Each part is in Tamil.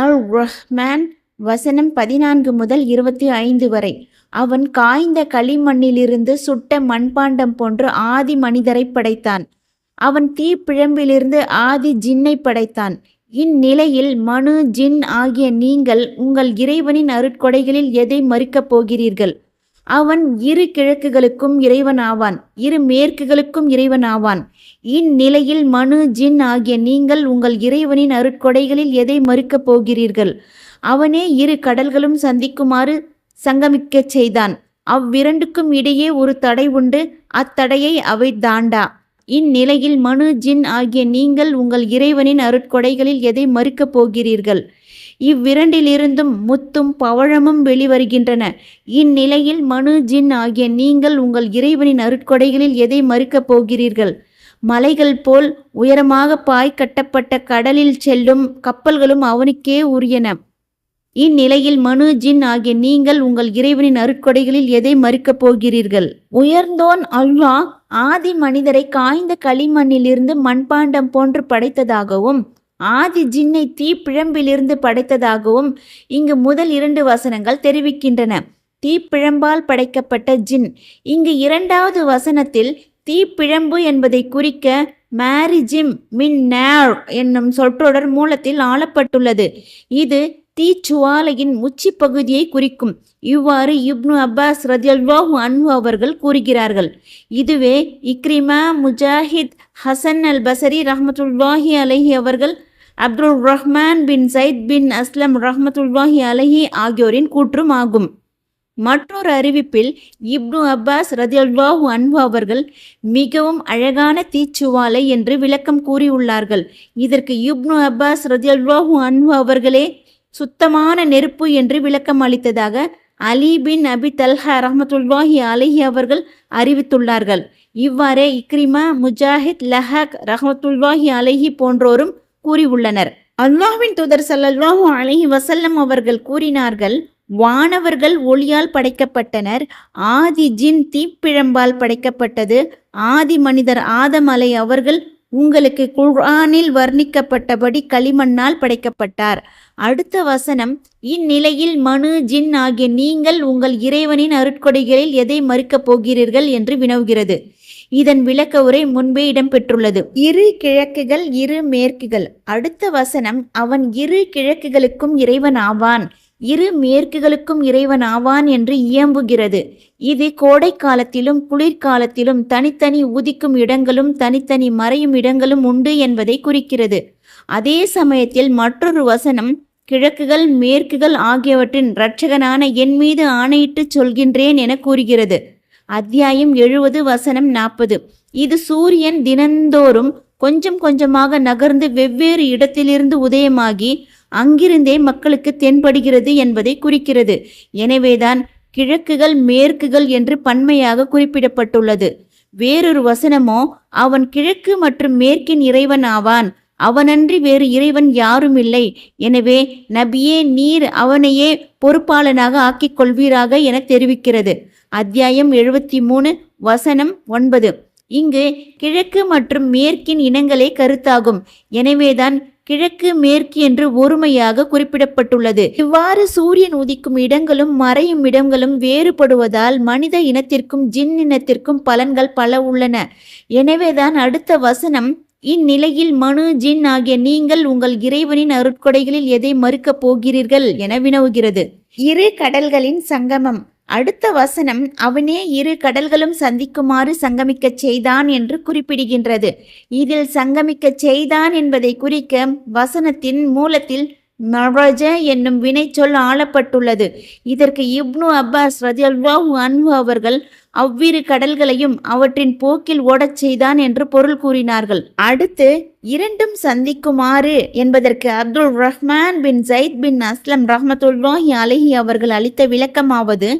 அல் ரஹ்மான் வசனம் பதினான்கு முதல் இருபத்தி ஐந்து வரை. அவன் காய்ந்த களிமண்ணிலிருந்து சுட்ட மண்பாண்டம் போன்று ஆதி மனிதரை படைத்தான். அவன் தீப்பிழம்பிலிருந்து ஆதி ஜின்னை படைத்தான். இந்நிலையில் மனு ஜின் ஆகிய நீங்கள் உங்கள் இறைவனின் அருட்கொடைகளில் எதை மறுக்கப் போகிறீர்கள்? அவன் இரு கிழக்குகளுக்கும் இறைவன் ஆவான் இரு மேற்குகளுக்கும் இறைவன் ஆவான் இந்நிலையில் மனு ஜின் ஆகிய நீங்கள் உங்கள் இறைவனின் அருட்கொடைகளில் எதை மறுக்கப் போகிறீர்கள்? அவனே இரு கடல்களும் சந்திக்குமாறு சங்கமிக்கச் செய்தான். அவ்விரண்டுக்கும் இடையே ஒரு தடை உண்டு அத்தடையை அவை தாண்டா. இந்நிலையில் மனு ஜின் ஆகிய நீங்கள் உங்கள் இறைவனின் அருட்கொடைகளில் எதை மறுக்கப் போகிறீர்கள்? இவ்விரண்டிலிருந்தும் முத்தும் பவழமும் வெளிவருகின்றன. இந்நிலையில் மனு ஜின் ஆகிய நீங்கள் உங்கள் இறைவனின் அருட்கொடைகளில் எதை மறுக்கப் போகிறீர்கள்? மலைகள் போல் உயரமாக பாய் கட்டப்பட்ட கடலில் செல்லும் கப்பல்களும் அவனுக்கே உரியன. இந்நிலையில் மனு ஜின் ஆகிய நீங்கள் உங்கள் இறைவனின் அருட்கொடைகளில் எதை மறுக்கப் போகிறீர்கள்? உயர்ந்தோன் அல்வா ஆதி மனிதரை காய்ந்த களிமண்ணிலிருந்து மண்பாண்டம் போன்று படைத்ததாகவும் ஆதி ஜின்னை தீப்பிழம்பிலிருந்து படைத்ததாகவும் இங்கு முதல் இரண்டு வசனங்கள் தெரிவிக்கின்றன. தீப்பிழம்பால் படைக்கப்பட்ட ஜின். இங்கு இரண்டாவது வசனத்தில் தீப்பிழம்பு என்பதை குறிக்க மேரிஜிம் மின் நேர் என்னும் சொற்றொடர் மூலத்தில் ஆளப்பட்டுள்ளது. இது தீச்சுவாலையின் உச்சி பகுதியை குறிக்கும். இவ்வாறு இப்னு அப்பாஸ் ரதியல்வாஹு அன்பு அவர்கள் கூறுகிறார்கள். இதுவே இக்ரிமா முஜாஹித் ஹசன் அல் பசரி ரஹமத்துல்லாஹி அலஹி அவர்கள் அப்துல் ரஹ்மான் பின் சைத் பின் அஸ்லம் ரஹ்மத்துல்லாஹி அலஹி ஆகியோரின் கூற்றும் ஆகும் மற்றொரு அறிவிப்பில் இப்னு அப்பாஸ் ரதியல்வாஹு அன்பு அவர்கள் மிகவும் அழகான தீச்சுவாலை என்று விளக்கம் கூறியுள்ளார்கள். இதற்கு இப்னு அப்பாஸ் ரதியல்வாஹு அன்பு அவர்களே சுத்தமான நெருப்பு என்று விளக்கம் அளித்ததாக அலி பின் அபி தல்ஹா ரஹமத்துல்லாஹி அலஹி அவர்கள் அறிவித்துள்ளார்கள். இவ்வாறே இக்ரிமா முஜாஹித் லஹக் ரஹமத்துல்லாஹி அலஹி போன்றோரும் கூறியுள்ளனர். அல்லாஹ்வின் தூதர் ஸல்லல்லாஹு அலைஹி வசல்லம் அவர்கள் கூறினார்கள் வானவர்கள் ஒளியால் படைக்கப்பட்டனர் ஆதி ஜின் தீப்பிழம்பால் படைக்கப்பட்டது ஆதி மனிதர் ஆதமலை அவர்கள் உங்களுக்கு குர்ஆனில் வர்ணிக்கப்பட்டபடி களிமண்ணால் படைக்கப்பட்டார். அடுத்த வசனம் இந்நிலையில் மனு ஜின் ஆகிய நீங்கள் உங்கள் இறைவனின் அருட்கொடைகளில் எதை மறுக்கப் போகிறீர்கள்? என்று வினவுகிறது. இதன் விளக்க உரை முன்பே இடம்பெற்றுள்ளது. இரு கிழக்குகள் இரு மேற்குகள். அடுத்த வசனம் அவன் இரு கிழக்குகளுக்கும் இறைவன் ஆவான். இரு மேற்குகளுக்கும் இறைவன் ஆவான் என்று இயம்புகிறது. இது கோடை காலத்திலும் குளிர்காலத்திலும் தனித்தனி உதிக்கும் இடங்களும் தனித்தனி மறையும் இடங்களும் உண்டு என்பதை குறிக்கிறது. அதே சமயத்தில் மற்றொரு வசனம் கிழக்குகள் மேற்குகள் ஆகியவற்றின் இரட்சகனான என் மீது ஆணையிட்டு சொல்கின்றேன் என கூறுகிறது. அத்தியாயம் எழுபது வசனம் நாற்பது. இது சூரியன் தினந்தோறும் கொஞ்சம் கொஞ்சமாக நகர்ந்து வெவ்வேறு இடத்திலிருந்து உதயமாகி அங்கிருந்தே மக்களுக்கு தென்படுகிறது என்பதை குறிக்கிறது. எனவேதான் கிழக்குகள் மேற்குகள் என்று பன்மையாக குறிப்பிடப்பட்டுள்ளது. வேறொரு வசனமோ அவன் கிழக்கு மற்றும் மேற்கின் இறைவன் ஆவான். அவனன்றி வேறு இறைவன் யாரும் இல்லை எனவே நபியே நீர் அவனையே பொறுப்பாளனாக ஆக்கிக் கொள்வீராக என தெரிவிக்கிறது. அத்தியாயம் எழுபத்தி மூணு வசனம் ஒன்பது. இங்கு கிழக்கு மற்றும் மேற்கின் இனங்களே கருத்தாகும். எனவேதான் கிழக்கு மேற்கு என்று ஒருமையாக குறிப்பிடப்பட்டுள்ளது. இவ்வாறு சூரியன் உதிக்கும் இடங்களும் மறையும் இடங்களும் வேறுபடுவதால் மனித இனத்திற்கும் ஜின் இனத்திற்கும் பலன்கள் பல உள்ளன. எனவேதான் அடுத்த வசனம் இந்நிலையில் மனு ஜின் ஆகிய நீங்கள் உங்கள் இறைவனின் அருட்கொடைகளில் எதை மறுக்கப் போகிறீர்கள் என வினவுகிறது. இரு கடல்களின் சங்கமம். அடுத்த வசனம் அவனே இரு கடல்களும் சந்திக்குமாறு சங்கமிக்கச் செய்தான் என்று குறிப்பிடுகின்றது. இதில் சங்கமிக்கச் செய்தான் என்பதை குறிக்க வசனத்தின் மூலத்தில் மரஜ என்னும் வினைச்சொல் ஆளப்பட்டுள்ளது. இதற்கு இப்னு அப்பாஸ் ரதியல்வாஹு அன்பு அவர்கள் அவ்விரு கடல்களையும் அவற்றின் போக்கில் ஓடச் செய்தான் என்று பொருள் கூறினார்கள். அடுத்து இரண்டும் சந்திக்குமாறு என்பதற்கு அப்துல் ரஹ்மான் பின் ஜைத் பின் அஸ்லம் ரஹமத்துல்லாஹி அலஹி அவர்கள் அளித்த விளக்கமாவது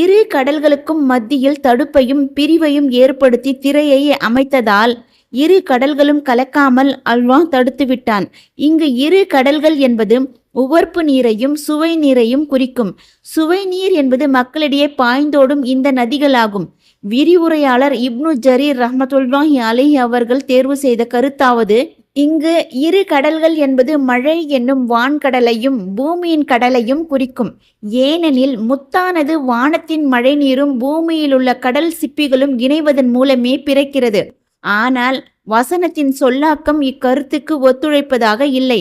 இரு கடல்களுக்கும் மத்தியில் தடுப்பையும் பிரிவையும் ஏற்படுத்தி திரையை அமைத்ததால் இரு கடல்களும் கலக்காமல் அல்வா தடுத்து விட்டான். இங்கு இரு கடல்கள் என்பது உவர்ப்பு நீரையும் சுவை நீரையும் குறிக்கும். சுவை நீர் என்பது மக்களிடையே பாய்ந்தோடும் இந்த நதிகளாகும். விரிவுரையாளர் இப்னு ஜரீர் ரஹமத்துல்லாஹி அலி அவர்கள் தேர்வு செய்த கருத்தாவது இங்கு இரு கடல்கள் என்பது மழை என்னும் வான்கடலையும் பூமியின் கடலையும் குறிக்கும். ஏனெனில் முத்தானது வானத்தின் மழைநீரும் பூமியிலுள்ள கடல் சிப்பிகளும் இணைவதன் மூலமே பிறக்கிறது. ஆனால் வசனத்தின் சொல்லாக்கம் இக்கருத்துக்கு ஒத்துழைப்பதாக இல்லை.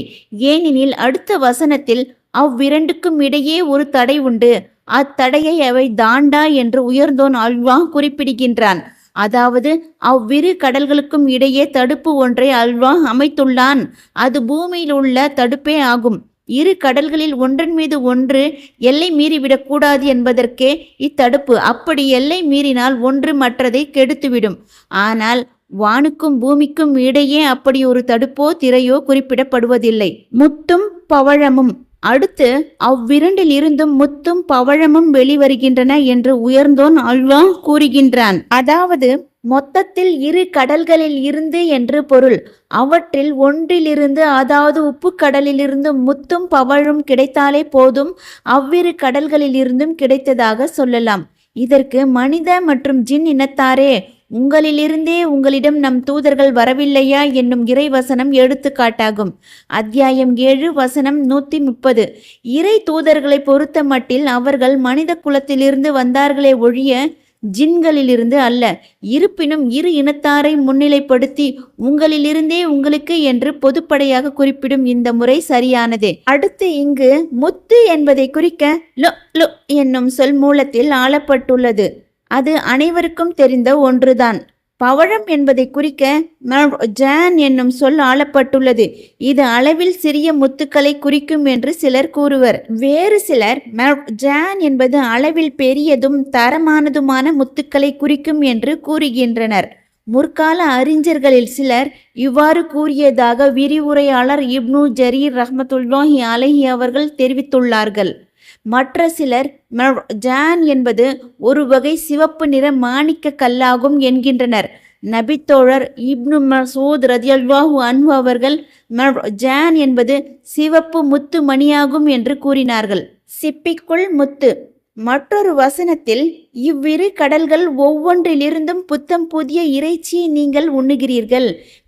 ஏனெனில் அடுத்த வசனத்தில் அவ்விரண்டுக்கும் இடையே ஒரு தடை உண்டு. அத்தடையை அவை தாண்டா என்று உயர்ந்தோன் அல்வா குறிப்பிடுகின்றான். அதாவது அவ்விரு கடல்களுக்கும் இடையே தடுப்பு ஒன்றை அல்வா அமைத்துள்ளான். அது பூமியில் உள்ள தடுப்பே ஆகும். இரு கடல்களில் ஒன்றன் மீது ஒன்று எல்லை மீறிவிடக்கூடாது என்பதற்கே இத்தடுப்பு. அப்படி எல்லை மீறினால் ஒன்று மற்றதை கெடுத்துவிடும். ஆனால் வானுக்கும் பூமிக்கும் இடையே அப்படி ஒரு தடுப்போ திரையோ குறிப்பிடப்படுவதில்லை. முத்தும் பவழமும். அடுத்து அவ்விரண்டில் இருந்தும் முத்தும் பவழமும் வெளிவருகின்றன என்று உயர்ந்தோன் அல்வா கூறுகின்றான். அதாவது மொத்தத்தில் இரு கடல்களில் இருந்து என்று பொருள். அவற்றில் ஒன்றிலிருந்து அதாவது உப்பு கடலிலிருந்து முத்தும் பவழும் கிடைத்தாலே போதும் அவ்விரு கடல்களில் இருந்தும் கிடைத்ததாக சொல்லலாம். இதற்கு மனித மற்றும் ஜின் இனத்தாரே. உங்களிலிருந்தே உங்களிடம் நம் தூதர்கள் வரவில்லையா என்னும் இறைவசனம் எடுத்துக்காட்டாகும். அத்தியாயம் ஏழு வசனம் நூத்தி முப்பது இறை தூதர்களை பொறுத்த மட்டில் அவர்கள் மனித குலத்திலிருந்து வந்தார்களே ஒழிய ஜின்களிலிருந்து அல்ல. இருப்பினும் இரு இனத்தாரை முன்னிலைப்படுத்தி உங்களிலிருந்தே உங்களுக்கு என்று பொதுப்படையாக குறிப்பிடும் இந்த முறை சரியானதே. அடுத்து இங்கு முத்து என்பதை குறிக்க லொ லொ என்னும் சொல் மூலத்தில் ஆளப்பட்டுள்ளது. அது அனைவருக்கும் தெரிந்த ஒன்றுதான். பவழம் என்பதை குறிக்க ஜான் என்னும் சொல் ஆளப்பட்டுள்ளது. இது அளவில் சிறிய முத்துக்களை குறிக்கும் என்று சிலர் கூறுவர். வேறு சிலர் ஜான் என்பது அளவில் பெரியதும் தரமானதுமான முத்துக்களை குறிக்கும் என்று கூறுகின்றனர். முற்கால அறிஞர்களில் சிலர் இவ்வாறு கூறியதாக விரிவுரையாளர் இப்னு ஜரீர் ரஹமத்துல்லாஹி அலஹி அவர்கள் தெரிவித்துள்ளார்கள். மற்ற சிலர் ஜான் என்பது ஒரு வகை சிவப்பு நிற மாணிக்க கல்லாகும் என்கின்றனர். நபித்தோழர் இப்னு மசூத் ரதியல்வாஹு அன்பு அவர்கள் ஜான் என்பது சிவப்பு முத்து மணியாகும் என்று கூறினார்கள். சிப்பிக்குள் முத்து. மற்றொரு வசனத்தில் இவ்விரு கடல்கள் ஒவ்வொன்றிலிருந்தும் புத்தம் புதிய இறைச்சியை நீங்கள் உண்ணுகிறீர்கள்.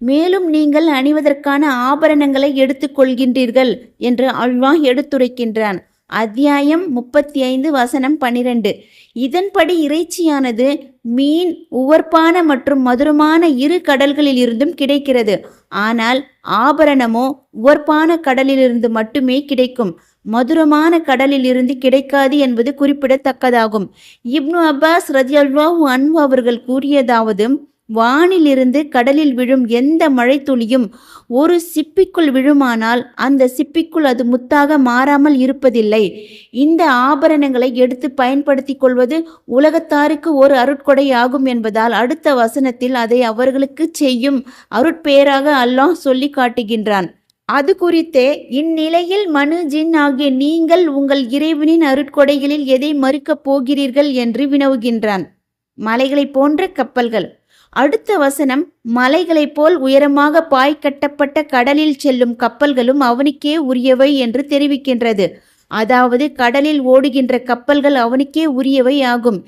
மேலும் நீங்கள் அணிவதற்கான ஆபரணங்களை எடுத்துக்கொள்கின்றீர்கள் என்று அல்வாஹ் எடுத்துரைக்கின்றான். அத்தியாயம் முப்பத்தி ஐந்து வசனம் பனிரெண்டு இதன்படி இறைச்சியானது மீன் உவர்ப்பான மற்றும் மதுரமான இரு கடல்களில் இருந்தும் கிடைக்கிறது. ஆனால் ஆபரணமோ உவர்ப்பான கடலிலிருந்து மட்டுமே கிடைக்கும். மதுரமான கடலில் இருந்து கிடைக்காது என்பது குறிப்பிடத்தக்கதாகும். இப்னு அப்பாஸ் ரஜியல்வாஹு அன்பு அவர்கள் கூறியதாவது வானிலிருந்து கடலில் விழும் எந்த மழைத்துளியும் ஒரு சிப்பிக்குள் விழுமானால் அந்த சிப்பிக்குள் அது முத்தாக மாறாமல் இருப்பதில்லை. இந்த ஆபரணங்களை எடுத்து பயன்படுத்தி கொள்வது உலகத்தாருக்கு ஒரு அருட்கொடை ஆகும் என்பதால் அடுத்த வசனத்தில் அதை அவர்களுக்கு செய்யும் அருட்பெயராக அல்லாஹ் சொல்லி காட்டுகின்றான். அது குறித்தே இந்நிலையில் மனு ஜின் ஆகிய நீங்கள் உங்கள் இறைவனின் அருட்கொடைகளில் எதை மறுக்கப் போகிறீர்கள்? என்று வினவுகின்றான். மலைகளைப் போன்ற கப்பல்கள். அடுத்த வசனம் மலைகளைப் போல் உயரமாக பாய் கட்டப்பட்ட கடலில் செல்லும் கப்பல்களும் அவனுக்கே உரியவை என்று தெரிவிக்கின்றது. அதாவது கடலில் ஓடுகின்ற கப்பல்கள் அவனுக்கே உரியவை ஆகும்.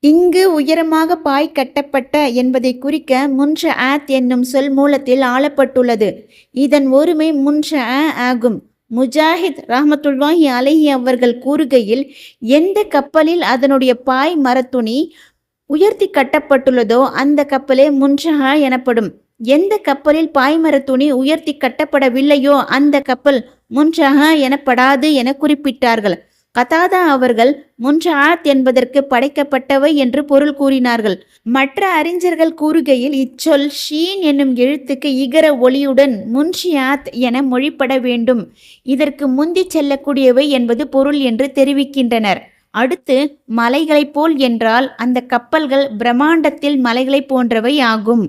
இங்கு உயரமாக பாய் கட்டப்பட்ட என்பதை குறிக்க முன்ஷ ஆத் என்னும் சொல் மூலத்தில் ஆளப்பட்டுள்ளது. இதன் ஒருமை முன்ஷ ஆகும். முஜாஹித் ரஹமத்துல்வாஹி அலஹி அவர்கள் கூறுகையில் எந்த கப்பலில் அதனுடைய பாய் மரத்துணி உயர்த்தி கட்டப்பட்டுள்ளதோ அந்த கப்பலே முன்ஷஹா எனப்படும். எந்த கப்பலில் பாய்மர துணி உயர்த்தி கட்டப்படவில்லையோ அந்த கப்பல் முன்ஷஹா எனப்படாது என குறிப்பிட்டார்கள். கதாதா அவர்கள் முன்ஷாத் என்பதற்கு படைக்கப்பட்டவை என்று பொருள் கூறினார்கள். மற்ற அறிஞர்கள் கூறுகையில் இச்சொல் ஷீன் என்னும் எழுத்துக்கு இகர ஒளியுடன் முன்ஷியாத் என மொழிப்பட வேண்டும். இதற்கு முந்தி செல்லக்கூடியவை என்பது பொருள் என்று தெரிவிக்கின்றனர். அடுத்து மலைகளைப் போல் என்றால் அந்த கப்பல்கள் பிரம்மாண்டத்தில் மலைகளைப் போன்றவை ஆகும்.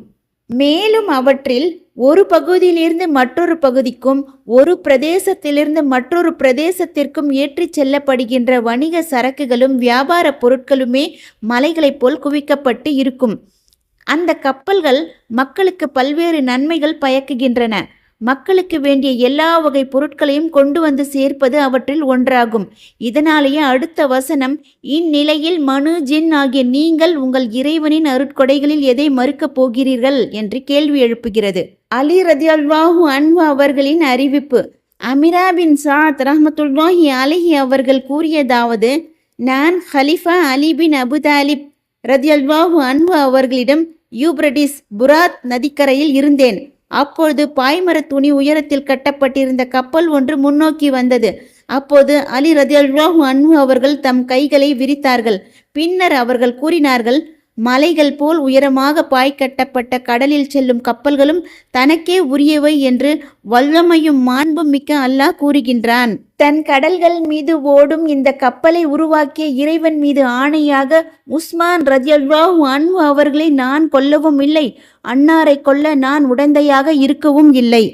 மேலும் அவற்றில் ஒரு பகுதியிலிருந்து மற்றொரு பகுதிக்கும் ஒரு பிரதேசத்திலிருந்து மற்றொரு பிரதேசத்திற்கும் ஏற்றிச் செல்லப்படுகின்ற வணிக சரக்குகளும் வியாபார பொருட்களுமே மலைகளைப் போல் குவிக்கப்பட்டு இருக்கும். அந்த கப்பல்கள் மக்களுக்கு பல்வேறு நன்மைகள் பயக்குகின்றன. மக்களுக்கு வேண்டிய எல்லா வகை பொருட்களையும் கொண்டு வந்து சேர்ப்பது அவற்றில் ஒன்றாகும். இதனாலேயே அடுத்த வசனம் இந்நிலையில் மனு ஜின் ஆகிய நீங்கள் உங்கள் இறைவனின் அருட்கொடைகளில் எதை மறுக்கப் போகிறீர்கள்? என்று கேள்வி எழுப்புகிறது. அலி ரதியல்வாஹு அன்பு அவர்களின் அறிவிப்பு. அமிரா பின் சாத் ரஹமத்துல்லாஹி அலிஹி அவர்கள் கூறியதாவது நான் ஹலிஃபா அலி பின் அபுதாலிப் ரதியல்வாஹு அன்பு அவர்களிடம் யூப்ரடிஸ் புராத் நதிக்கரையில் இருந்தேன். அப்பொழுது பாய்மரத் துணி உயரத்தில் கட்டப்பட்டிருந்த கப்பல் ஒன்று முன்னோக்கி வந்தது. அப்போது அலி ரதியல்வாஹு அன்பு அவர்கள் தம் கைகளை விரித்தார்கள். பின்னர் அவர்கள் கூறினார்கள் மலைகள் போல் உயரமாக பாய் கட்டப்பட்ட கடலில் செல்லும் கப்பல்களும் தனக்கே உரியவை என்று வல்லமையும் மாண்பும் மிக்க அல்லாஹ் கூறுகின்றான். தன் கடல்கள் மீது ஓடும் இந்த கப்பலை உருவாக்கிய இறைவன் மீது ஆணையாக உஸ்மான் ரஜியல்வாஹு அன்பு அவர்களை நான் கொல்லவும் இல்லை அன்னாரை கொல்ல நான் உடந்தையாக இருக்கவும் இல்லை.